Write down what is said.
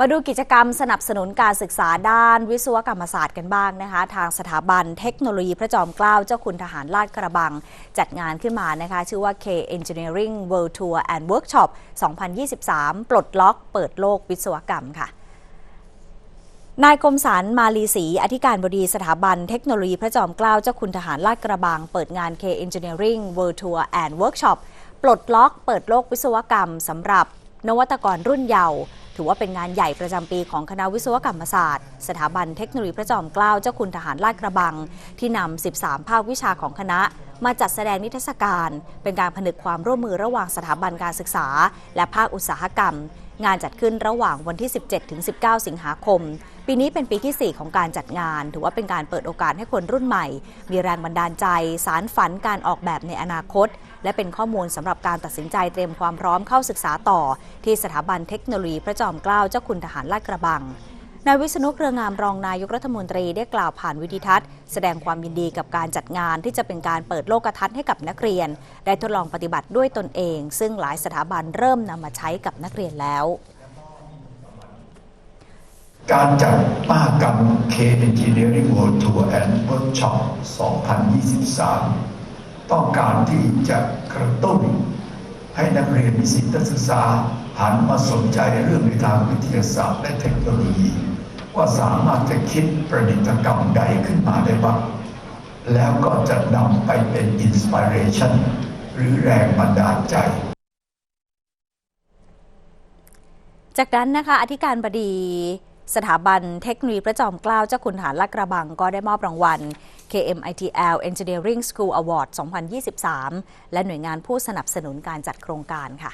มาดูกิจกรรมสนับสนุนการศึกษาด้านวิศวกรรมศาสตร์กันบ้างนะคะ ทางสถาบันเทคโนโลยีพระจอมเกล้าเจ้าคุณทหารลาดกระบัง จัดงานขึ้นมานะคะ ชื่อว่า K Engineering World Tour and Workshop 2023 ปลดล็อกเปิดโลกวิศวกรรมค่ะนายคมสันมาลีศรีอธิการบดีสถาบันเทคโนโลยีพระจอมเกล้าเจ้าคุณทหารลาดกระบัง เปิดงาน K Engineering World Tour and Workshop ปลดล็อกเปิดโลกวิศวกรรมสำหรับนวัตกรรุ่นเยาว์ ถือว่าเป็นงานใหญ่ประจำปีของคณะวิศวกรรมศาสตร์ สถาบันเทคโนโลยีพระจอมเกล้าเจ้าคุณทหารลาดกระบัง ที่นำ 13 ภาควิชาของคณะ มาจัดแสดงนิทรรศการ เป็นการผนึกความร่วมมือระหว่างสถาบันการศึกษา และภาคอุตสาหกรรม งานจัดขึ้นระหว่างวันที่ 17 ถึง 19 สิงหาคม ปีนี้เป็นปีที่ 4 ของการจัดงาน ถือว่าเป็นการเปิดโอกาสให้คนรุ่นใหม่ มีแรงบันดาลใจ สารฝันการออกแบบในอนาคต และเป็นข้อมูลสำหรับการตัดสินใจเตรียมความพร้อมเข้าศึกษาต่อ ที่สถาบันเทคโนโลยีพระจอมเกล้าเจ้าคุณทหารลาดกระบัง นายวิษณุเครืองามรองนายกรัฐมนตรีได้กล่าวผ่านวิดีทัศน์ แสดงความยินดีกับการจัดงานที่จะเป็นการเปิดโลกทัศน์ให้กับนักเรียน ได้ทดลองปฏิบัติด้วยตนเอง ซึ่งหลายสถาบันเริ่มนำมาใช้กับนักเรียนแล้ว การจัดมหกรรม K Engineering World Tour and Workshop 2023 ต้องการที่จะกระตุ้นให้นักเรียนนิสิตนักศึกษาหันมาสนใจเรื่องในทางวิทยาศาสตร์และเทคโนโลยี ว่าสามารถจะคิดประดิษฐกรรมใดขึ้นมาได้บ้างแล้วก็จะนำไปเป็นอินสปิเรชันหรือแรงบันดาลใจ จากนั้นนะคะอธิการบดีสถาบันเทคโนโลยีพระจอมเกล้าเจ้าคุณฐานลาดกระบังก็ได้มอบรางวัล KMITL Engineering School Award 2023 และหน่วยงานผู้สนับสนุนการจัดโครงการค่ะ